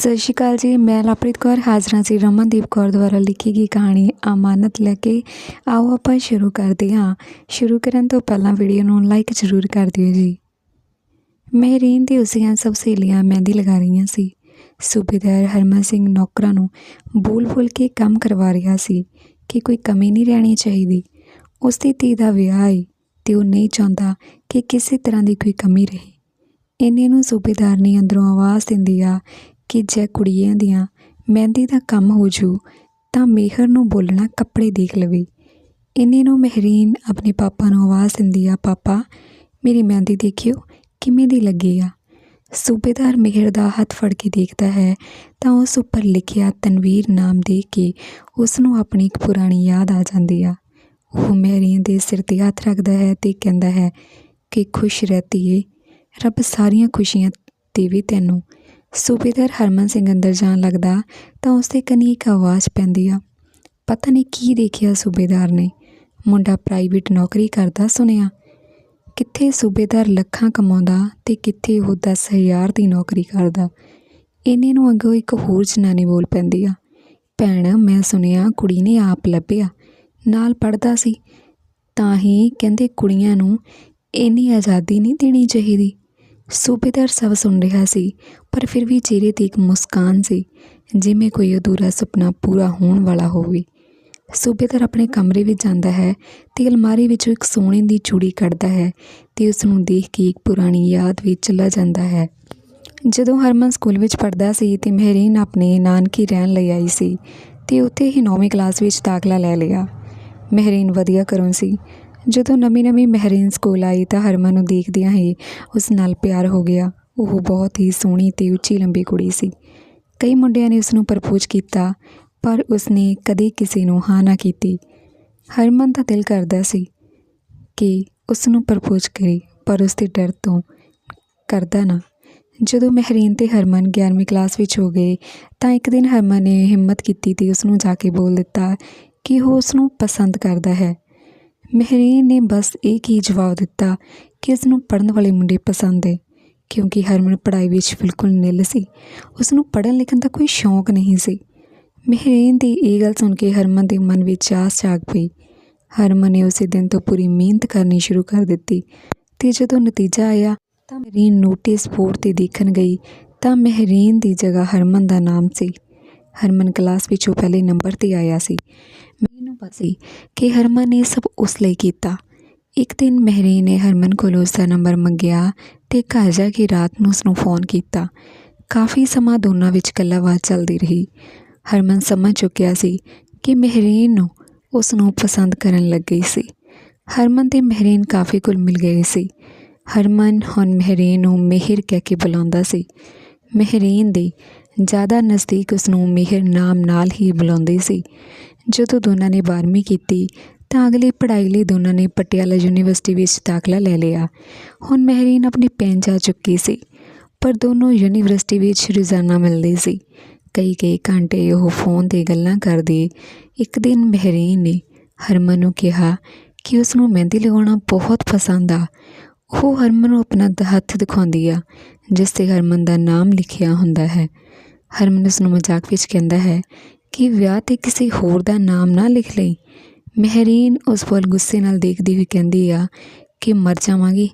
ਸਤਿ ਸ਼੍ਰੀ ਅਕਾਲ ਜੀ, ਮੈਂ ਲਵਪ੍ਰੀਤ ਕੌਰ, ਹਾਜ਼ਰਾਂ ਸੀ ਰਮਨਦੀਪ ਕੌਰ ਦੁਆਰਾ ਲਿਖੀ ਗਈ ਕਹਾਣੀ ਅਮਾਨਤ ਲੈ ਕੇ। ਆਓ ਆਪਾਂ ਸ਼ੁਰੂ ਕਰਦੇ ਹਾਂ। ਸ਼ੁਰੂ ਕਰਨ ਤੋਂ ਪਹਿਲਾਂ ਵੀਡੀਓ ਨੂੰ ਲਾਈਕ ਜ਼ਰੂਰ ਕਰ ਦਿਓ ਜੀ। ਮਹਿਰੀਨ ਦੀ ਉਸੀਆਂ ਸਭ ਸਹੇਲੀਆਂ ਮਹਿੰਦੀ ਲਗਾ ਰਹੀਆਂ ਸੀ। ਸੂਬੇਦਾਰ ਹਰਮਨ ਸਿੰਘ ਨੌਕਰਾਂ ਨੂੰ ਬੋਲ ਬੋਲ ਕੇ ਕੰਮ ਕਰਵਾ ਰਿਹਾ ਸੀ ਕਿ ਕੋਈ ਕਮੀ ਨਹੀਂ ਰਹਿਣੀ ਚਾਹੀਦੀ। ਉਸ ਦੀ ਧੀ ਦਾ ਵਿਆਹ ਹੈ ਤੇ ਉਹ ਨਹੀਂ ਚਾਹੁੰਦਾ ਕਿ ਕਿਸੇ ਤਰ੍ਹਾਂ ਦੀ ਕੋਈ ਕਮੀ ਰਹੇ। ਇੰਨੇ ਨੂੰ ਸੂਬੇਦਾਰ ਨੇ ਅੰਦਰੋਂ ਆਵਾਜ਼ ਦਿੰਦੀ ਆ ਕਿ ਜੇ ਕੁੜੀਆਂ ਦੀਆਂ ਮਹਿੰਦੀ ਦਾ ਕੰਮ ਹੋ ਜੂ, ਤਾਂ ਮੇਹਰ ਨੂੰ ਬੋਲਣਾ ਕੱਪੜੇ ਦੇਖ ਲਵੇ। ਇੰਨੇ ਨੂੰ ਮਹਿਰੀਨ ਆਪਣੇ ਪਾਪਾ ਨੂੰ ਆਵਾਜ਼ ਦਿੰਦੀ ਆ, ਪਾਪਾ, ਮੇਰੀ ਮਹਿੰਦੀ ਦੇਖਿਓ, ਕਿਵੇਂ ਦੀ ਲੱਗੀ ਆ? ਸੂਬੇਦਾਰ ਮਿਹਰ ਦਾ ਹੱਥ ਫੜ ਕੇ ਦੇਖਦਾ ਹੈ, ਤਾਂ ਉਸ ਉੱਪਰ ਲਿਖਿਆ ਤਨਵੀਰ ਨਾਮ ਦੇਖ ਕੇ ਉਸ ਨੂੰ ਆਪਣੀ ਇੱਕ ਪੁਰਾਣੀ ਯਾਦ ਆ ਜਾਂਦੀ ਆ। ਉਹ ਮਹਿਰੀਨ ਦੇ ਸਿਰ ਤੇ ਹੱਥ ਰੱਖਦਾ ਹੈ ਤੇ ਕਹਿੰਦਾ ਹੈ ਕਿ ਖੁਸ਼ ਰਹਤੀ ਰੱਬ ਸਾਰੀਆਂ ਖੁਸ਼ੀਆਂ ਦੇਵੇ ਤੈਨੂੰ। ਸੂਬੇਦਾਰ ਹਰਮਨ ਸਿੰਘ ਅੰਦਰ ਜਾਣ ਲੱਗਦਾ ਤਾਂ ਉਸ ਦੇ ਕੰਨੀ ਇੱਕ ਆਵਾਜ਼ ਪੈਂਦੀ ਆ। ਪਤਾ ਨਹੀਂ ਕੀ ਦੇਖਿਆ ਸੂਬੇਦਾਰ ਨੇ। ਮੁੰਡਾ ਪ੍ਰਾਈਵੇਟ ਨੌਕਰੀ ਕਰਦਾ ਸੁਣਿਆ। ਕਿੱਥੇ ਸੂਬੇਦਾਰ ਲੱਖਾਂ ਕਮਾਉਂਦਾ ਤੇ ਕਿੱਥੇ ਉਹ 10000 ਦੀ ਨੌਕਰੀ ਕਰਦਾ। ਇਹਨੇ ਨੂੰ ਅੱਗੋਂ ਇੱਕ ਹੋਰ ਜਨਾਨੀ ਬੋਲ ਪੈਂਦੀ ਆ। ਭੈਣ, ਮੈਂ ਸੁਣਿਆ ਕੁੜੀ ਨੇ ਆਪ ਲੱਭਿਆ। ਨਾਲ ਪੜਦਾ ਸੀ। ਤਾਂ ਹੀ ਕਹਿੰਦੇ ਕੁੜੀਆਂ ਨੂੰ ਇੰਨੀ ਆਜ਼ਾਦੀ ਨਹੀਂ ਦੇਣੀ ਚਾਹੀਦੀ। ਸੂਬੇਦਾਰ ਸਭ ਸੁਣ ਰਿਹਾ ਸੀ, ਪਰ ਫਿਰ ਵੀ ਚਿਹਰੇ ਤੇ ਇੱਕ ਮੁਸਕਾਨ ਸੀ, ਜਿਵੇਂ ਕੋਈ ਅਧੂਰਾ ਸੁਪਨਾ ਪੂਰਾ ਹੋਣ ਵਾਲਾ ਹੋਵੇ। ਸੂਬੇਦਾਰ ਆਪਣੇ ਕਮਰੇ ਵਿੱਚ ਜਾਂਦਾ ਹੈ ਤੇ ਅਲਮਾਰੀ ਵਿੱਚੋਂ ਇੱਕ ਸੋਨੇ ਦੀ ਚੂੜੀ ਕੱਢਦਾ ਹੈ ਤੇ ਉਸ ਨੂੰ ਦੇਖ ਕੇ ਇੱਕ ਪੁਰਾਣੀ ਯਾਦ ਵਿੱਚ ਚਲਾ ਜਾਂਦਾ ਹੈ। ਜਦੋਂ ਹਰਮਨ ਸਕੂਲ ਵਿੱਚ ਪੜ੍ਹਦਾ ਸੀ ਤੇ ਮਹਿਰੀਨ ਆਪਣੇ ਨਾਨਕੀ ਰਹਿਣ ਲਈ ਆਈ ਸੀ ਤੇ ਉੱਥੇ ਹੀ 9ਵੀਂ ਕਲਾਸ ਵਿੱਚ ਦਾਖਲਾ ਲੈ ਲਿਆ। ਮਹਿਰੀਨ ਵਧੀਆ ਘਰੋਂ ਸੀ ਜਦੋਂ ਨਵੀਂ ਨਵੀਂ ਮਹਿਰੀਨ ਸਕੂਲ ਆਈ ਤਾਂ ਹਰਮਨ ਨੂੰ ਦੇਖਦਿਆਂ ਹੀ ਉਸ ਨਾਲ ਪਿਆਰ ਹੋ ਗਿਆ। ਉਹ ਬਹੁਤ ਹੀ ਸੋਹਣੀ ਤੇ ਉੱਚੀ ਲੰਬੀ ਕੁੜੀ ਸੀ। ਕਈ ਮੁੰਡਿਆਂ ਨੇ ਉਸ ਨੂੰ ਪ੍ਰਪੋਜ਼ ਕੀਤਾ, ਪਰ ਉਸਨੇ ਕਦੇ ਕਿਸੇ ਨੂੰ ਹਾਂ ਨਾ ਕੀਤੀ। ਹਰਮਨ ਦਾ ਦਿਲ ਕਰਦਾ ਸੀ ਕਿ ਉਸ ਨੂੰ ਪ੍ਰਪੋਜ਼ ਕਰੇ, ਪਰ ਉਸ ਦੇ ਡਰ ਤੋਂ ਕਰਦਾ ਨਾ। ਜਦੋਂ ਮਹਿਰੀਨ ਤੇ ਹਰਮਨ 11ਵੀਂ ਕਲਾਸ ਵਿੱਚ ਹੋ ਗਏ, ਤਾਂ ਇੱਕ ਦਿਨ ਹਰਮਨ ਨੇ ਹਿੰਮਤ ਕੀਤੀ ਤੇ ਉਸ ਨੂੰ ਜਾ ਕੇ ਬੋਲ ਦਿੱਤਾ ਕਿ ਉਹ ਉਸ ਨੂੰ ਪਸੰਦ ਕਰਦਾ ਹੈ। ਮਹਿਰੀਨ ਨੇ ਬਸ ਇੱਕ ਹੀ ਜਵਾਬ ਦਿੱਤਾ ਕਿ ਉਸ ਨੂੰ ਪੜ੍ਹਨ ਵਾਲੇ ਮੁੰਡੇ ਪਸੰਦ ਹੈ, ਕਿਉਂਕਿ ਹਰਮਨ ਪੜ੍ਹਾਈ ਵਿੱਚ ਬਿਲਕੁਲ ਨਿੱਲ ਸੀ। ਉਸ ਨੂੰ ਪੜ੍ਹਨ ਲਿਖਣ ਦਾ ਕੋਈ ਸ਼ੌਂਕ ਨਹੀਂ ਸੀ। ਮਹਿਰੀਨ ਦੀ ਇਹ ਗੱਲ ਸੁਣ ਕੇ ਹਰਮਨ ਦੇ ਮਨ ਵਿੱਚ ਆਸ ਜਾਗ ਪਈ। ਹਰਮਨ ਨੇ ਉਸੇ ਦਿਨ ਤੋਂ ਪੂਰੀ ਮਿਹਨਤ ਕਰਨੀ ਸ਼ੁਰੂ ਕਰ ਦਿੱਤੀ ਤੇ ਜਦੋਂ ਨਤੀਜਾ ਆਇਆ ਤਾਂ ਮਹਿਰੀਨ ਨੋਟਿਸ ਬੋਰਡ ਤੇ ਦੇਖਣ ਗਈ ਤਾਂ ਮਹਿਰੀਨ ਦੀ ਜਗ੍ਹਾ ਹਰਮਨ ਦਾ ਨਾਮ ਸੀ। ਹਰਮਨ ਕਲਾਸ ਵਿੱਚੋਂ ਪਹਿਲੇ ਨੰਬਰ ਤੇ ਆਇਆ ਸੀ। ਪਤਾ ਸੀ ਕਿ ਹਰਮਨ ਨੇ ਸਭ ਉਸ ਲਈ ਕੀਤਾ। ਇੱਕ ਦਿਨ ਮਹਿਰੀਨ ਨੇ ਹਰਮਨ ਕੋਲੋਂ ਉਸ ਦਾ ਨੰਬਰ ਮੰਗਿਆ ਤੇ ਘਰ ਜਾ ਕੇ ਰਾਤ ਨੂੰ ਉਸ ਨੂੰ ਫੋਨ ਕੀਤਾ। ਕਾਫੀ ਸਮਾਂ ਦੋਨਾਂ ਵਿੱਚ ਗੱਲਬਾਤ ਚੱਲਦੀ ਰਹੀ। ਹਰਮਨ ਸਮਝ ਚੁੱਕਿਆ ਸੀ ਕਿ ਮਹਿਰੀਨ ਨੂੰ ਉਸ ਨੂੰ ਪਸੰਦ ਕਰਨ ਲੱਗ ਗਈ ਸੀ। ਹਰਮਨ ਤੇ ਮਹਿਰੀਨ ਕਾਫੀ ਕੁਲ ਮਿਲ ਗਏ ਸੀ। ਹਰਮਨ ਹੁਣ ਮਹਿਰੀਨ ਨੂੰ ਮਿਹਰ ਕਹਿ ਕੇ ਬੁਲਾਉਂਦਾ ਸੀ। ਮਹਿਰੀਨ ਦੇ ਜ਼ਿਆਦਾ ਨਜ਼ਦੀਕ ਉਸ ਨੂੰ ਮਿਹਰ ਨਾਮ ਨਾਲ ਹੀ ਬੁਲਾਉਂਦੀ ਸੀ। ਜਦੋਂ ਦੋਨਾਂ ਨੇ 12ਵੀਂ ਕੀਤੀ, ਤਾਂ ਅਗਲੀ ਪੜ੍ਹਾਈ ਲਈ ਦੋਨਾਂ ਨੇ ਪਟਿਆਲਾ ਯੂਨੀਵਰਸਿਟੀ ਵਿੱਚ ਦਾਖਲਾ ਲੈ ਲਿਆ। ਹੁਣ ਮਹਿਰੀਨ ਆਪਣੀ ਪੈਨ ਜਾ ਚੁੱਕੀ ਸੀ, ਪਰ ਦੋਨੋਂ ਯੂਨੀਵਰਸਿਟੀ ਵਿੱਚ ਰੋਜ਼ਾਨਾ ਮਿਲਦੇ ਸੀ। ਕਈ ਕਈ ਘੰਟੇ ਉਹ ਫੋਨ ਤੇ ਗੱਲਾਂ ਕਰਦੇ, ਇੱਕ ਦਿਨ ਮਹਿਰੀਨ ਨੇ ਹਰਮਨ ਨੂੰ ਕਿਹਾ ਕਿ ਉਸ ਨੂੰ ਮਹਿੰਦੀ ਲਗਾਉਣਾ ਬਹੁਤ ਪਸੰਦ ਆ। ਉਹ ਹਰਮਨ ਨੂੰ ਆਪਣਾ ਹੱਥ ਦਿਖਾਉਂਦੀ ਆ, ਜਿਸ ਤੇ ਹਰਮਨ ਦਾ ਨਾਮ ਲਿਖਿਆ ਹੁੰਦਾ ਹੈ। ਹਰਮਨ ਉਸ ਨੂੰ ਮਜ਼ਾਕ ਵਿੱਚ ਕਹਿੰਦਾ ਹੈ ਕਿ ਵਿਆਹ ਤੇ ਕਿਸੇ ਹੋਰ ਦਾ ਨਾਮ ਨਾ ਲਿਖ ਲਈ। ਮਹਿਰੀਨ ਉਸ ਵੱਲ ਗੁੱਸੇ ਨਾਲ ਦੇਖਦੀ ਹੋਈ ਕਹਿੰਦੀ ਆ ਕਿ ਮਰ ਜਾਵਾਂਗੀ,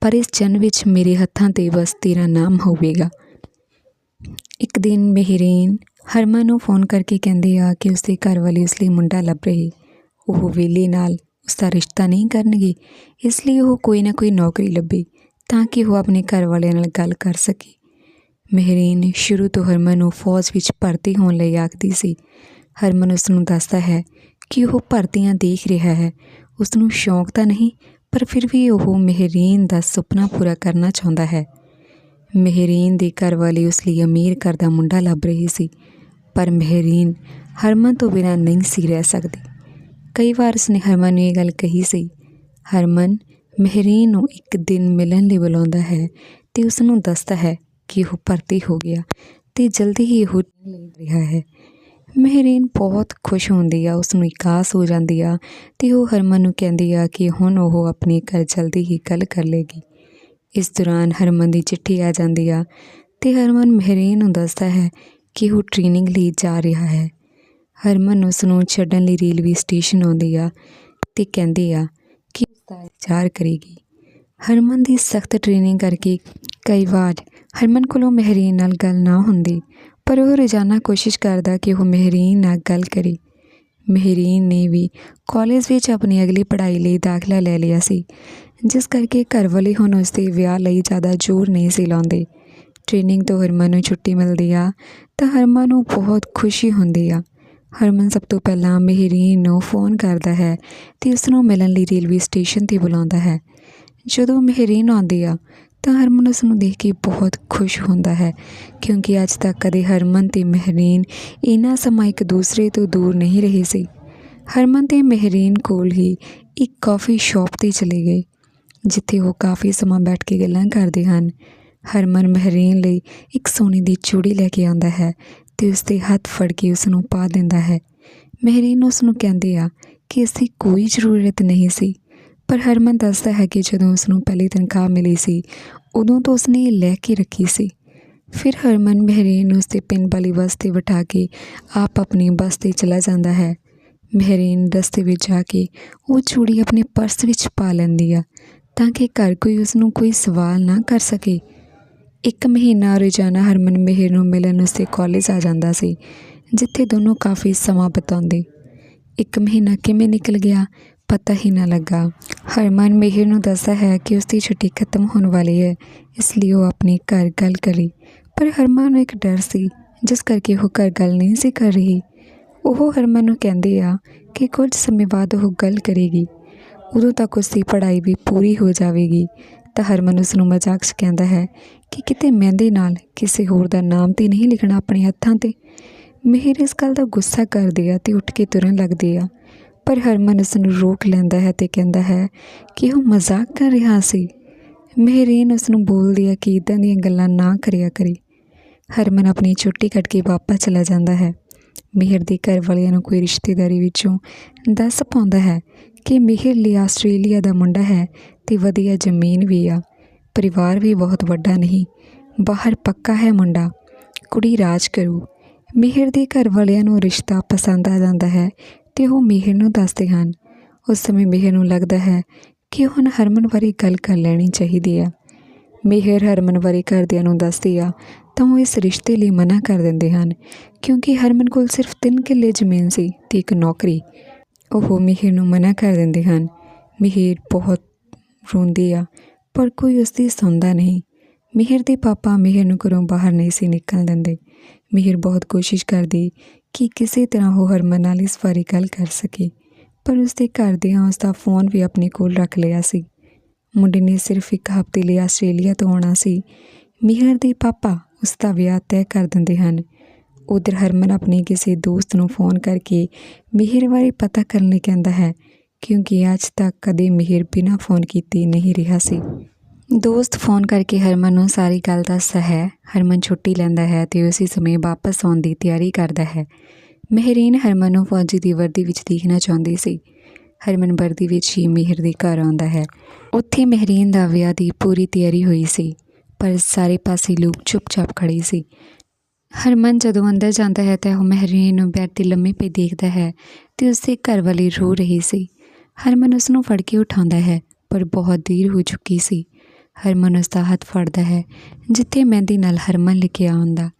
ਪਰ ਇਸ ਜਨਮ ਵਿੱਚ ਮੇਰੇ ਹੱਥਾਂ ਤੇ ਬਸ ਤੇਰਾ ਨਾਮ ਹੋਵੇਗਾ। ਇੱਕ ਦਿਨ ਮਹਿਰੀਨ ਹਰਮਨ ਨੂੰ ਫੋਨ ਕਰਕੇ ਕਹਿੰਦੀ ਆ ਕਿ ਉਸਦੇ ਘਰ ਵਾਲੇ ਉਸ ਲਈ ਮੁੰਡਾ ਲੱਭ ਰਹੇ। ਉਹ ਵੇਲੇ ਨਾਲ ਉਸ ਦਾ ਰਿਸ਼ਤਾ ਨਹੀਂ ਕਰਨਗੇ, ਇਸ ਲਈ ਉਹ ਕੋਈ ਨਾ ਕੋਈ ਨੌਕਰੀ ਲੱਭੇ ਤਾਂ ਕਿ ਉਹ ਆਪਣੇ ਘਰ ਵਾਲਿਆਂ ਨਾਲ ਗੱਲ ਕਰ ਸਕੇ। ਮਹਿਰੀਨ ਸ਼ੁਰੂ ਤੋਂ ਹਰਮਨ ਨੂੰ ਫੌਜ ਵਿੱਚ ਭਰਤੀ ਹੋਣ ਲਈ ਆਖਦੀ ਸੀ। ਹਰਮਨ ਉਸ ਨੂੰ ਦੱਸਦਾ ਹੈ ਕਿ ਉਹ ਭਰਤੀਆਂ ਦੇਖ ਰਿਹਾ ਹੈ। ਉਸ ਨੂੰ ਸ਼ੌਂਕ ਤਾਂ ਨਹੀਂ, ਪਰ ਫਿਰ ਵੀ ਉਹ ਮੇਹਰੀਨ ਦਾ ਸੁਪਨਾ ਪੂਰਾ ਕਰਨਾ ਚਾਹੁੰਦਾ ਹੈ। ਮਹਿਰੀਨ ਦੇ ਘਰ ਵਾਲੇ ਉਸ ਲਈ ਅਮੀਰ ਘਰ ਦਾ ਮੁੰਡਾ ਲੱਭ ਰਹੀ ਸੀ, ਪਰ ਮੇਹਰੀਨ ਹਰਮਨ ਤੋਂ ਬਿਨਾਂ ਨਹੀਂ ਸੀ ਰਹਿ ਸਕਦੀ। ਕਈ ਵਾਰ ਉਸਨੇ ਹਰਮਨ ਨੂੰ ਇਹ ਗੱਲ ਕਹੀ ਸੀ, ਹਰਮਨ, ਮਹਿਰੀਨ ਨੂੰ ਇੱਕ ਦਿਨ ਮਿਲਣ ਲਈ ਬੁਲਾਉਂਦਾ ਹੈ ਤੇ ਉਸ ਨੂੰ ਦੱਸਦਾ ਹੈ ਕਿ ਉਹ ਭਰਤੀ ਹੋ ਗਿਆ ਅਤੇ ਜਲਦੀ ਹੀ ਉਹ ਲੈ ਰਿਹਾ ਹੈ। ਮਹਿਰੀਨ ਬਹੁਤ ਖੁਸ਼ ਹੁੰਦੀ ਆ ਉਸ ਨੂੰ ਇਕਾਸ ਹੋ ਜਾਂਦੀ ਆ ਅਤੇ ਉਹ ਹਰਮਨ ਨੂੰ ਕਹਿੰਦੀ ਆ ਕਿ ਹੁਣ ਉਹ ਆਪਣੇ ਘਰ ਜਲਦੀ ਹੀ ਗੱਲ ਕਰ ਲੇਗੀ। ਇਸ ਦੌਰਾਨ ਹਰਮਨ ਦੀ ਚਿੱਠੀ ਆ ਜਾਂਦੀ ਆ ਅਤੇ ਹਰਮਨ ਮਹਿਰੀਨ ਨੂੰ ਦੱਸਦਾ ਹੈ ਕਿ ਉਹ ਟ੍ਰੇਨਿੰਗ ਲਈ ਜਾ ਰਿਹਾ ਹੈ। ਹਰਮਨ ਉਸ ਨੂੰ ਛੱਡਣ ਲਈ ਰੇਲਵੇ ਸਟੇਸ਼ਨ ਆਉਂਦੀ ਆ ਤੇ ਕਹਿੰਦੀ ਆ ਕਿ ਉਸ ਦਾ ਇੰਤਜ਼ਾਰ ਕਰੇਗੀ। ਹਰਮਨ ਦੀ ਸਖਤ ਟ੍ਰੇਨਿੰਗ ਕਰਕੇ ਕਈ ਵਾਰ ਹਰਮਨ ਕੋਲੋਂ ਮਹਿਰੀਨ ਨਾਲ ਗੱਲ ਨਾ ਹੁੰਦੀ, ਪਰ ਉਹ ਰੋਜ਼ਾਨਾ ਕੋਸ਼ਿਸ਼ ਕਰਦਾ ਕਿ ਉਹ ਮਹਿਰੀਨ ਨਾਲ ਗੱਲ ਕਰੇ। ਮਹਿਰੀਨ ਨੇ ਵੀ ਕਾਲਜ ਵਿੱਚ ਆਪਣੀ ਅਗਲੀ ਪੜ੍ਹਾਈ ਲਈ ਦਾਖਲਾ ਲੈ ਲਿਆ ਸੀ, ਜਿਸ ਕਰਕੇ ਘਰ ਵਾਲੇ ਹੁਣ ਉਸ ਦੇ ਵਿਆਹ ਲਈ ਜ਼ਿਆਦਾ ਜ਼ੋਰ ਨਹੀਂ ਸੀ ਲਾਉਂਦੇ। ਟ੍ਰੇਨਿੰਗ ਤੋਂ ਹਰਮਨ ਨੂੰ ਛੁੱਟੀ ਮਿਲਦੀ ਆ, ਤਾਂ ਹਰਮਨ ਨੂੰ ਬਹੁਤ ਖੁਸ਼ੀ ਹੁੰਦੀ ਆ। ਹਰਮਨ ਸਭ ਤੋਂ ਪਹਿਲਾਂ ਮਹਿਰੀਨ ਨੂੰ ਫੋਨ ਕਰਦਾ ਹੈ ਤੇ ਉਸ ਨੂੰ ਮਿਲਣ ਲਈ ਰੇਲਵੇ ਸਟੇਸ਼ਨ ਤੇ ਬੁਲਾਉਂਦਾ ਹੈ। ਜਦੋਂ ਮਹਿਰੀਨ ਆਉਂਦੀ ਆ ਤਾਂ ਹਰਮਨ ਉਸ ਨੂੰ ਦੇਖ ਕੇ ਬਹੁਤ ਖੁਸ਼ ਹੁੰਦਾ ਹੈ, ਕਿਉਂਕਿ ਅੱਜ ਤੱਕ ਕਦੇ ਹਰਮਨ ਤੇ ਮਹਿਰੀਨ ਇੰਨਾ ਸਮਾਂ ਇੱਕ ਦੂਸਰੇ ਤੋਂ ਦੂਰ ਨਹੀਂ ਰਹੇ ਸੀ। ਹਰਮਨ ਤੇ ਮਹਿਰੀਨ ਕੋਲ ਹੀ ਇੱਕ ਕਾਫੀ ਸ਼ਾਪ ਤੇ ਚਲੇ ਗਏ, ਜਿੱਥੇ ਉਹ ਕਾਫੀ ਸਮਾਂ ਬੈਠ ਕੇ ਗੱਲਾਂ ਕਰਦੇ ਹਨ। ਹਰਮਨ ਮਹਿਰੀਨ ਲਈ ਇੱਕ ਸੋਨੇ ਦੀ ਚੂੜੀ ਲੈ ਕੇ ਆਉਂਦਾ ਹੈ ਤੇ ਉਸ ਦੇ ਹੱਥ ਫੜ ਕੇ ਉਸ ਨੂੰ ਪਾ ਦਿੰਦਾ ਹੈ। ਮਹਿਰੀਨ ਉਸ ਨੂੰ ਕਹਿੰਦੇ ਆ ਕਿ ਇਸ ਦੀ ਕੋਈ ਜ਼ਰੂਰਤ ਨਹੀਂ ਸੀ। ਪਰ ਹਰਮਨ ਦੱਸਦਾ ਹੈ ਕਿ ਜਦੋਂ ਉਸ ਨੂੰ ਪਹਿਲੀ ਤਨਖਾਹ ਮਿਲੀ ਸੀ, ਉਦੋਂ ਤੋਂ ਉਸਨੇ ਇਹ ਲੈ ਕੇ ਰੱਖੀ ਸੀ। ਫਿਰ ਹਰਮਨ ਮਹਿਰੀਨ ਨੂੰ ਉਸਦੇ ਪਿੰਡ ਵਾਲੀ ਬੱਸ ਤੇ ਬਿਠਾ ਕੇ ਆਪ ਆਪਣੀ ਬੱਸ ਤੇ ਚਲਾ ਜਾਂਦਾ ਹੈ। ਮਹਿਰੀਨ ਰਸਤੇ ਵਿੱਚ ਜਾ ਕੇ ਉਹ ਚੂੜੀ ਆਪਣੇ ਪਰਸ ਵਿੱਚ ਪਾ ਲੈਂਦੀ ਆ, ਤਾਂ ਕਿ ਘਰ ਕੋਈ ਉਸ ਨੂੰ ਕੋਈ ਸਵਾਲ ਨਾ ਕਰ ਸਕੇ। ਇੱਕ ਮਹੀਨਾ ਰੋਜ਼ਾਨਾ ਹਰਮਨ ਮਿਹਰ ਨੂੰ ਮਿਲਣ ਉਸਦੇ ਕਾਲਜ ਆ ਜਾਂਦਾ ਸੀ, ਜਿੱਥੇ ਦੋਨੋਂ ਕਾਫੀ ਸਮਾਂ ਬਿਤਾਉਂਦੇ। ਇੱਕ ਮਹੀਨਾ ਕਿਵੇਂ ਨਿਕਲ ਗਿਆ ਪਤਾ ਹੀ ਨਾ ਲੱਗਾ। ਹਰਮਨ ਮਿਹਰ ਨੂੰ ਦੱਸਦਾ ਹੈ ਕਿ ਉਸ ਦੀ ਛੁੱਟੀ ਖਤਮ ਹੋਣ ਵਾਲੀ ਹੈ, ਇਸ ਲਈ ਉਹ ਆਪਣੇ ਘਰ ਗੱਲ ਕਰੀ। ਪਰ ਹਰਮਨ ਨੂੰ ਇੱਕ ਡਰ ਸੀ, ਜਿਸ ਕਰਕੇ ਉਹ ਘਰ ਗੱਲ ਨਹੀਂ ਸੀ ਕਰ ਰਹੀ। ਉਹ ਹਰਮਨ ਨੂੰ ਕਹਿੰਦੇ ਆ ਕਿ ਕੁਝ ਸਮੇਂ ਬਾਅਦ ਉਹ ਗੱਲ ਕਰੇਗੀ। ਉਦੋਂ ਤੱਕ ਉਸ ਦੀ ਪੜ੍ਹਾਈ ਵੀ ਪੂਰੀ ਹੋ ਜਾਵੇਗੀ। ਤਾਂ ਹਰਮਨ ਉਸ ਨੂੰ ਮਜ਼ਾਕ 'ਚ ਕਹਿੰਦਾ ਹੈ ਕਿ ਕਿਤੇ ਮਹਿੰਦੀ ਨਾਲ ਕਿਸੇ ਹੋਰ ਦਾ ਨਾਮ ਤੇ ਨਹੀਂ ਲਿਖਣਾ ਆਪਣੇ ਹੱਥਾਂ ਤੇ। ਮਿਹਰ ਇਸ ਗੱਲ ਦਾ ਗੁੱਸਾ ਕਰਦੀ ਆ ਤੇ ਉੱਠ ਕੇ ਤੁਰਨ ਲੱਗਦੀ ਆ। ਪਰ ਹਰਮਨ ਉਸ ਨੂੰ ਰੋਕ ਲੈਂਦਾ ਹੈ ਅਤੇ ਕਹਿੰਦਾ ਹੈ ਕਿ ਉਹ ਮਜ਼ਾਕ ਕਰ ਰਿਹਾ ਸੀ। ਮਹਿਰੀਨ ਉਸ ਨੂੰ ਬੋਲਦੀ ਹੈ ਕਿ ਇਦਾਂ ਦੀਆਂ ਗੱਲਾਂ ਨਾ ਕਰਿਆ ਕਰੀ। ਹਰਮਨ ਆਪਣੀ ਛੁੱਟੀ ਕੱਟ ਕੇ ਵਾਪਸ ਚਲਾ ਜਾਂਦਾ ਹੈ। ਮਿਹਰ ਦੇ ਘਰ ਵਾਲਿਆਂ ਨੂੰ ਕੋਈ ਰਿਸ਼ਤੇਦਾਰੀ ਵਿੱਚੋਂ ਦੱਸ ਪਾਉਂਦਾ ਹੈ ਕਿ ਮਿਹਰ ਲਈ ਆਸਟ੍ਰੇਲੀਆ ਦਾ ਮੁੰਡਾ ਹੈ ਤੇ ਵਧੀਆ ਜ਼ਮੀਨ ਵੀ ਆ। ਪਰਿਵਾਰ ਵੀ ਬਹੁਤ ਵੱਡਾ ਨਹੀਂ, ਬਾਹਰ ਪੱਕਾ ਹੈ ਮੁੰਡਾ। ਕੁੜੀ ਰਾਜ ਕਰੂ। ਮਿਹਰ ਦੇ ਘਰ ਵਾਲਿਆਂ ਨੂੰ ਰਿਸ਼ਤਾ ਪਸੰਦ ਆ ਜਾਂਦਾ ਹੈ ਤੇ ਉਹ ਮਿਹਰ ਨੂੰ ਦੱਸਦੇ ਹਨ। ਉਸ ਸਮੇਂ ਮਿਹਰ ਨੂੰ ਲੱਗਦਾ ਹੈ ਕਿ ਹੁਣ ਹਰਮਨ ਬਾਰੇ ਗੱਲ ਕਰ ਲੈਣੀ ਚਾਹੀਦੀ ਆ ਮਿਹਰ ਹਰਮਨ ਬਾਰੇ ਘਰਦਿਆਂ ਨੂੰ ਦੱਸਦੀ ਆ, ਤਾਂ ਉਹ ਇਸ ਰਿਸ਼ਤੇ ਲਈ ਮਨਾ ਕਰ ਦਿੰਦੇ ਹਨ, ਕਿਉਂਕਿ ਹਰਮਨ ਕੋਲ ਸਿਰਫ 3 ਕਿੱਲੇ ਜ਼ਮੀਨ ਸੀ ਤੇ ਇੱਕ ਨੌਕਰੀ। ਉਹ ਮਿਹਰ ਨੂੰ ਮਨਾ ਕਰ ਦਿੰਦੇ ਹਨ। ਮਿਹਰ ਬਹੁਤ ਰੋਂਦੀ ਆ, ਪਰ ਕੋਈ ਉਸ ਦੀ ਸੁਣਦਾ ਨਹੀਂ। ਮਿਹਰ ਦੇ ਪਾਪਾ ਮਿਹਰ ਨੂੰ ਘਰੋਂ ਬਾਹਰ ਨਹੀਂ ਸੀ ਨਿਕਲਣ ਦਿੰਦੇ। ਮਿਹਰ ਬਹੁਤ ਕੋਸ਼ਿਸ਼ ਕਰਦੀ ਕਿ ਕਿਸੇ ਤਰ੍ਹਾਂ ਉਹ ਹਰਮਨ ਨਾਲ ਇਸ ਬਾਰੇ ਗੱਲ ਕਰ ਸਕੇ, ਪਰ ਉਸ ਦੇ ਘਰਦਿਆਂ ਉਸ ਦਾ ਫੋਨ ਵੀ ਆਪਣੇ ਕੋਲ ਰੱਖ ਲਿਆ ਸੀ। ਮੁੰਡੇ ਨੇ ਸਿਰਫ ਇੱਕ ਹਫ਼ਤੇ ਲਈ ਆਸਟ੍ਰੇਲੀਆ ਤੋਂ ਆਉਣਾ ਸੀ। ਮਿਹਰ ਦੇ ਪਾਪਾ ਉਸ ਦਾ ਵਿਆਹ ਤੈਅ ਕਰ ਦਿੰਦੇ ਹਨ। ਉਧਰ ਹਰਮਨ ਆਪਣੇ ਕਿਸੇ ਦੋਸਤ ਨੂੰ ਫੋਨ ਕਰਕੇ ਮਿਹਰ ਬਾਰੇ ਪਤਾ ਕਰਨ ਲਈ ਕਹਿੰਦਾ ਹੈ, ਕਿਉਂਕਿ ਅੱਜ ਤੱਕ ਕਦੇ ਮਿਹਰ ਬਿਨਾਂ ਫੋਨ ਕੀਤੇ ਨਹੀਂ ਰਿਹਾ ਸੀ। ਦੋਸਤ ਫੋਨ ਕਰਕੇ ਹਰਮਨ ਨੂੰ ਸਾਰੀ ਗੱਲ ਦੱਸਦਾ ਹੈ। ਹਰਮਨ ਛੁੱਟੀ ਲੈਂਦਾ ਹੈ ਤੇ ਉਸੇ ਸਮੇਂ ਵਾਪਸ ਆਉਣ ਦੀ ਤਿਆਰੀ ਕਰਦਾ ਹੈ। ਮਹਿਰੀਨ ਹਰਮਨ ਨੂੰ ਫੌਜੀ ਦੀ ਵਰਦੀ ਵਿੱਚ ਦੇਖਣਾ ਚਾਹੁੰਦੀ ਸੀ। ਹਰਮਨ ਵਰਦੀ ਵਿੱਚ ਹੀ ਮਿਹਰ ਦੇ ਘਰ ਆਉਂਦਾ ਹੈ। ਉੱਥੇ ਮਹਿਰੀਨ ਦਾ ਵਿਆਹ ਦੀ ਪੂਰੀ ਤਿਆਰੀ ਹੋਈ ਸੀ, ਪਰ ਸਾਰੇ ਪਾਸੇ ਲੋਕ ਚੁੱਪਚਾਪ ਖੜੇ ਸੀ। ਹਰਮਨ ਜਦੋਂ ਅੰਦਰ ਜਾਂਦਾ ਹੈ ਤਾਂ ਉਹ ਮਹਿਰੀਨ ਨੂੰ ਬੈਠ ਤੇ ਲੰਮੇ ਪਈ ਦੇਖਦਾ ਹੈ ਤੇ ਉਸਦੇ ਘਰ ਵਾਲੀ ਰੋ ਰਹੀ ਸੀ। ਹਰਮਨ ਉਸ ਨੂੰ ਫੜ ਕੇ ਉਠਾਉਂਦਾ ਹੈ, ਪਰ ਬਹੁਤ ਦੇਰ ਹੋ ਚੁੱਕੀ ਸੀ। ਹਰਮਨ ਉਸ ਦਾ ਹੱਥ ਫੜਦਾ ਹੈ, ਜਿੱਥੇ ਮਹਿੰਦੀ ਨਾਲ ਹਰਮਨ ਲਿਖਿਆ ਹੁੰਦਾ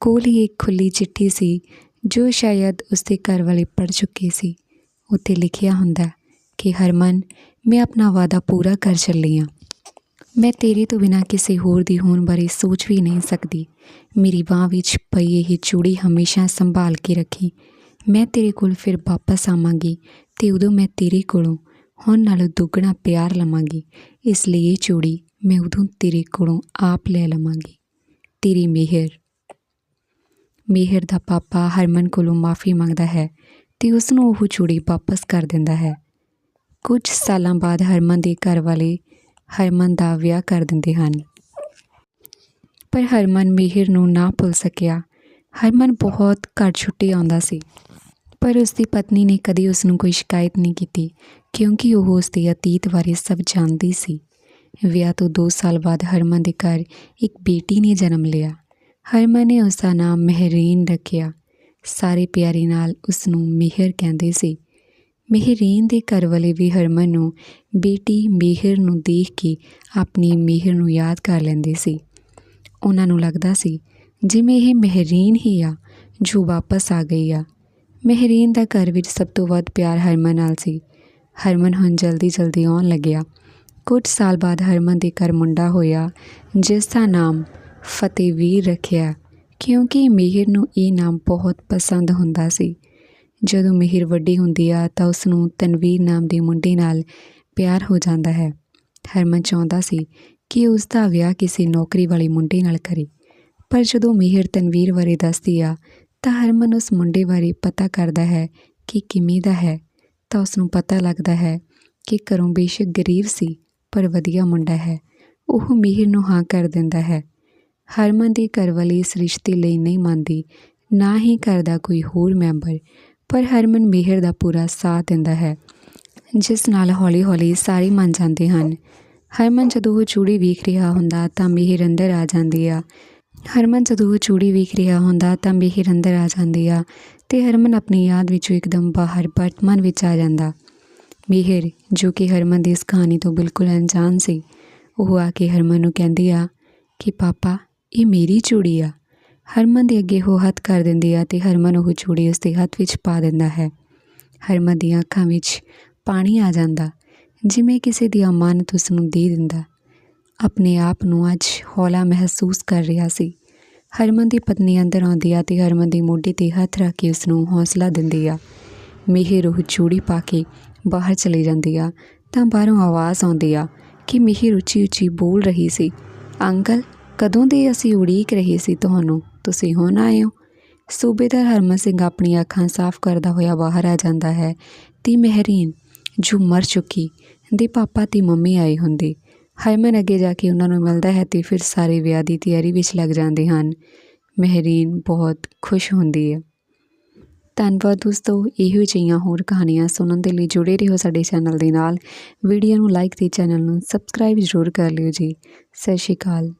ਕੋਲ ਹੀ ਇੱਕ ਖੁੱਲੀ ਚਿੱਠੀ ਸੀ, ਜੋ ਸ਼ਾਇਦ ਉਸਦੇ ਘਰ ਵਾਲੇ ਪੜ੍ਹ ਚੁੱਕੇ ਸੀ। ਉੱਤੇ ਲਿਖਿਆ ਹੁੰਦਾ ਕਿ, ਹਰਮਨ, ਮੈਂ ਆਪਣਾ ਵਾਅਦਾ ਪੂਰਾ ਕਰ ਚੱਲੀ ਹਾਂ ਮੈਂ ਤੇਰੇ ਤੋਂ ਬਿਨਾਂ ਕਿਸੇ ਹੋਰ ਦੀ ਹੋਣ ਬਾਰੇ ਸੋਚ ਵੀ ਨਹੀਂ ਸਕਦੀ। ਮੇਰੀ ਬਾਹ ਵਿੱਚ ਪਈ ਇਹ ਚੂੜੀ ਹਮੇਸ਼ਾ ਸੰਭਾਲ ਕੇ ਰੱਖੀ। ਮੈਂ ਤੇਰੇ ਕੋਲ ਫਿਰ ਵਾਪਸ ਆਵਾਂਗੀ ਤੇ ਉਦੋਂ ਮੈਂ ਤੇਰੇ ਕੋਲੋਂ, ਹੁਣ ਨਾਲੋਂ ਦੁੱਗਣਾ ਪਿਆਰ ਲਵਾਂਗੀ। ਇਸ ਲਈ ਇਹ ਚੂੜੀ ਮੈਂ ਉਦੋਂ ਤੇਰੇ ਕੋਲੋਂ ਆਪ ਲੈ ਲਵਾਂਗੀ, ਤੇਰੀ ਮਿਹਰ। ਮਿਹਰ ਦਾ ਪਾਪਾ ਹਰਮਨ ਕੋਲੋਂ ਮਾਫੀ ਮੰਗਦਾ ਹੈ ਤੇ ਉਸ ਨੂੰ ਉਹ ਚੂੜੀ ਵਾਪਸ ਕਰ ਦਿੰਦਾ ਹੈ। ਕੁਝ ਸਾਲਾਂ ਬਾਅਦ ਹਰਮਨ ਦੇ ਘਰ ਵਾਲੇ ਹਰਮਨ ਦਾ ਵਿਆਹ ਕਰ ਦਿੰਦੇ ਹਨ। ਪਰ ਹਰਮਨ ਮਿਹਰ ਨੂੰ ਨਾ ਭੁੱਲ ਸਕਿਆ। ਹਰਮਨ ਬਹੁਤ ਘੱਟ ਛੁੱਟੀ ਆਉਂਦਾ ਸੀ। ਪਰ ਉਸ ਦੀ ਪਤਨੀ ਨੇ ਕਦੀ ਉਸ ਨੂੰ ਕੋਈ ਸ਼ਿਕਾਇਤ ਨਹੀਂ ਕੀਤੀ, ਕਿਉਂਕਿ ਉਹ ਉਸ ਦੇ ਅਤੀਤ ਬਾਰੇ ਸਭ ਜਾਣਦੀ ਸੀ। ਵਿਆਹ ਤੋਂ 2 ਸਾਲ ਬਾਅਦ ਹਰਮਨ ਦੇ ਘਰ ਇੱਕ ਬੇਟੀ ਨੇ ਜਨਮ ਲਿਆ। ਹਰਮਨ ਨੇ ਉਸ ਦਾ ਨਾਮ ਮਹਿਰੀਨ ਰੱਖਿਆ। ਸਾਰੇ ਪਿਆਰੇ ਨਾਲ ਉਸ ਨੂੰ ਮਿਹਰ ਕਹਿੰਦੇ ਸੀ। ਮਹਿਰੀਨ ਦੇ ਘਰ ਵਾਲੇ ਵੀ ਹਰਮਨ ਨੂੰ ਬੇਟੀ ਮਿਹਰ ਨੂੰ ਦੇਖ ਕੇ ਆਪਣੀ ਮਿਹਰ ਨੂੰ ਯਾਦ ਕਰ ਲੈਂਦੇ ਸੀ। ਉਹਨਾਂ ਨੂੰ ਲੱਗਦਾ ਸੀ, ਜਿਵੇਂ ਇਹ ਮਹਿਰੀਨ ਹੀ ਆ, ਜੋ ਵਾਪਸ ਆ ਗਈ ਆ। ਮਹਿਰੀਨ ਦਾ ਘਰ ਵਿੱਚ ਸਭ ਤੋਂ ਵੱਧ ਪਿਆਰ ਹਰਮਨ ਨਾਲ ਸੀ। ਹਰਮਨ ਹੁਣ ਜਲਦੀ ਜਲਦੀ ਆਉਣ ਲੱਗਿਆ। ਕੁਝ ਸਾਲ ਬਾਅਦ ਹਰਮਨ ਦੇ ਘਰ ਮੁੰਡਾ ਹੋਇਆ, ਜਿਸ ਦਾ ਨਾਮ ਫਤਿਹਵੀਰ ਰੱਖਿਆ, ਕਿਉਂਕਿ ਮਿਹਰ ਨੂੰ ਇਹ ਨਾਮ ਬਹੁਤ ਪਸੰਦ ਹੁੰਦਾ ਸੀ। ਜਦੋਂ ਮਿਹਰ ਵੱਡੀ ਹੁੰਦੀ ਆ ਤਾਂ ਉਸ ਨੂੰ ਤਨਵੀਰ ਨਾਮ ਦੇ ਮੁੰਡੇ ਨਾਲ ਪਿਆਰ ਹੋ ਜਾਂਦਾ ਹੈ। ਹਰਮਨ ਚਾਹੁੰਦਾ ਸੀ ਕਿ ਉਸ ਦਾ ਵਿਆਹ ਕਿਸੇ ਨੌਕਰੀ ਵਾਲੇ ਮੁੰਡੇ ਨਾਲ ਕਰੇ, ਪਰ ਜਦੋਂ ਮਿਹਰ ਤਨਵੀਰ ਬਾਰੇ ਦੱਸਦੀ ਆ, ਤਾਂ ਹਰਮਨ ਉਸ ਮੁੰਡੇ ਬਾਰੇ ਪਤਾ ਕਰਦਾ ਹੈ ਕਿ ਕਿਵੇਂ ਦਾ ਹੈ। ਤਾਂ ਉਸ ਨੂੰ ਪਤਾ ਲੱਗਦਾ ਹੈ ਕਿ ਘਰੋਂ ਬੇਸ਼ੱਕ ਗਰੀਬ ਸੀ। ਪਰ ਵਧੀਆ ਮੁੰਡਾ ਹੈ। ਉਹ ਮਿਹਰ ਨੂੰ ਹਾਂ ਕਰ ਦਿੰਦਾ ਹੈ। ਹਰਮਨ ਦੀ ਘਰਵਾਲੀ ਇਸ ਰਿਸ਼ਤੇ ਲਈ ਨਹੀਂ ਮੰਨਦੀ, ਨਾ ਹੀ ਘਰ ਦਾ ਕੋਈ ਹੋਰ ਮੈਂਬਰ, ਪਰ ਹਰਮਨ ਮਿਹਰ ਦਾ ਪੂਰਾ ਸਾਥ ਦਿੰਦਾ ਹੈ, ਜਿਸ ਨਾਲ ਹੌਲੀ-ਹੌਲੀ ਸਾਰੇ ਮੰਨ ਜਾਂਦੇ ਹਨ। ਹਰਮਨ ਜਦੋਂ ਉਹ ਚੂੜੀ ਵੇਖ ਰਿਹਾ ਹੁੰਦਾ ਤਾਂ ਮਿਹਰ ਅੰਦਰ ਆ ਜਾਂਦੀ ਆ। ਹਰਮਨ ਜਦੋਂ ਉਹ ਚੂੜੀ ਵੇਖ ਰਿਹਾ ਹੁੰਦਾ ਤਾਂ ਮਿਹਰ ਅੰਦਰ ਆ ਜਾਂਦੀ ਆ ਤੇ ਹਰਮਨ ਆਪਣੀ ਯਾਦ ਵਿੱਚੋਂ ਇੱਕਦਮ ਬਾਹਰ ਵਰਤਮਾਨ ਵਿੱਚ ਆ ਜਾਂਦਾ। ਮਿਹਰ, ਜੋ ਕਿ ਹਰਮਨ ਦੀ ਇਸ ਕਹਾਣੀ ਤੋਂ ਬਿਲਕੁਲ ਅਣਜਾਣ ਸੀ। ਉਹ ਆ ਕੇ ਹਰਮਨ ਨੂੰ ਕਹਿੰਦੀ ਆ ਕਿ, ਪਾਪਾ, ਇਹ ਮੇਰੀ ਚੂੜੀ ਆ। ਹਰਮਨ ਦੇ ਅੱਗੇ ਉਹ ਹੱਥ ਕਰ ਦਿੰਦੀ ਆ ਤੇ ਹਰਮਨ ਉਹ ਚੂੜੀ ਉਸ ਦੇ ਹੱਥ ਵਿੱਚ ਪਾ ਦਿੰਦਾ ਹੈ। ਹਰਮਨ ਦੀਆਂ ਅੱਖਾਂ ਵਿੱਚ ਪਾਣੀ ਆ ਜਾਂਦਾ, ਜਿਵੇਂ ਕਿਸੇ ਦੀ ਅਮਾਨਤ ਉਸ ਨੂੰ ਦੇ ਦਿੰਦਾ। ਆਪਣੇ ਆਪ ਨੂੰ ਅੱਜ ਹੌਲਾ ਮਹਿਸੂਸ ਕਰ ਰਿਹਾ ਸੀ। ਹਰਮਨ ਦੀ ਪਤਨੀ ਅੰਦਰ ਆਉਂਦੀ ਆ ਤੇ ਹਰਮਨ ਦੀ ਮੋਢੇ ਤੇ ਹੱਥ ਰੱਖ ਕੇ ਉਸ ਨੂੰ ਹੌਸਲਾ ਦਿੰਦੀ ਆ। ਮਿਹਰ ਉਹ ਚੂੜੀ ਪਾ ਕੇ ਬਾਹਰ ਚਲੀ ਜਾਂਦੀ ਆ, ਤਾਂ ਬਾਹਰੋਂ ਆਵਾਜ਼ ਆਉਂਦੀ ਆ ਕਿ ਮਿਹਰ ਉੱਚੀ ਉੱਚੀ ਬੋਲ ਰਹੀ ਸੀ। ਅੰਕਲ, ਕਦੋਂ ਦੇ ਅਸੀਂ ਉਡੀਕ ਰਹੇ ਸੀ ਤੁਹਾਨੂੰ? ਤੁਸੀਂ ਹੁਣ ਆਏ ਹੋ? ਸੂਬੇਦਾਰ ਹਰਮਨ ਸਿੰਘ ਆਪਣੀਆਂ ਅੱਖਾਂ ਸਾਫ਼ ਕਰਦਾ ਹੋਇਆ ਬਾਹਰ ਆ ਜਾਂਦਾ ਹੈ। ਤੇ ਮਹਿਰੀਨ, ਜੋ ਮਰ ਚੁੱਕੀ, ਦੇ ਪਾਪਾ ਤੇ ਮੰਮੀ ਆਏ ਹੁੰਦੇ। ਹਰਮਨ ਅੱਗੇ ਜਾ ਕੇ ਉਹਨਾਂ ਨੂੰ ਮਿਲਦਾ ਹੈ ਤੇ ਫਿਰ ਸਾਰੇ ਵਿਆਹ ਦੀ ਤਿਆਰੀ ਵਿੱਚ ਲੱਗ ਜਾਂਦੇ ਹਨ। ਮਹਿਰੀਨ ਬਹੁਤ ਖੁਸ਼ ਹੁੰਦੀ ਹੈ। ਧੰਨਵਾਦ ਦੋਸਤੋ, ਇਹੋ ਜਿਹੀਆਂ ਹੋਰ ਕਹਾਣੀਆਂ ਸੁਣਨ ਦੇ ਲਈ ਜੁੜੇ ਰਹੋ ਸਾਡੇ ਚੈਨਲ ਦੇ ਨਾਲ। ਵੀਡੀਓ ਨੂੰ ਲਾਈਕ ਤੇ ਚੈਨਲ ਨੂੰ ਸਬਸਕ੍ਰਾਈਬ ਜ਼ਰੂਰ ਕਰ ਲਿਓ ਜੀ। ਸਤਿ ਸ਼੍ਰੀ ਅਕਾਲ।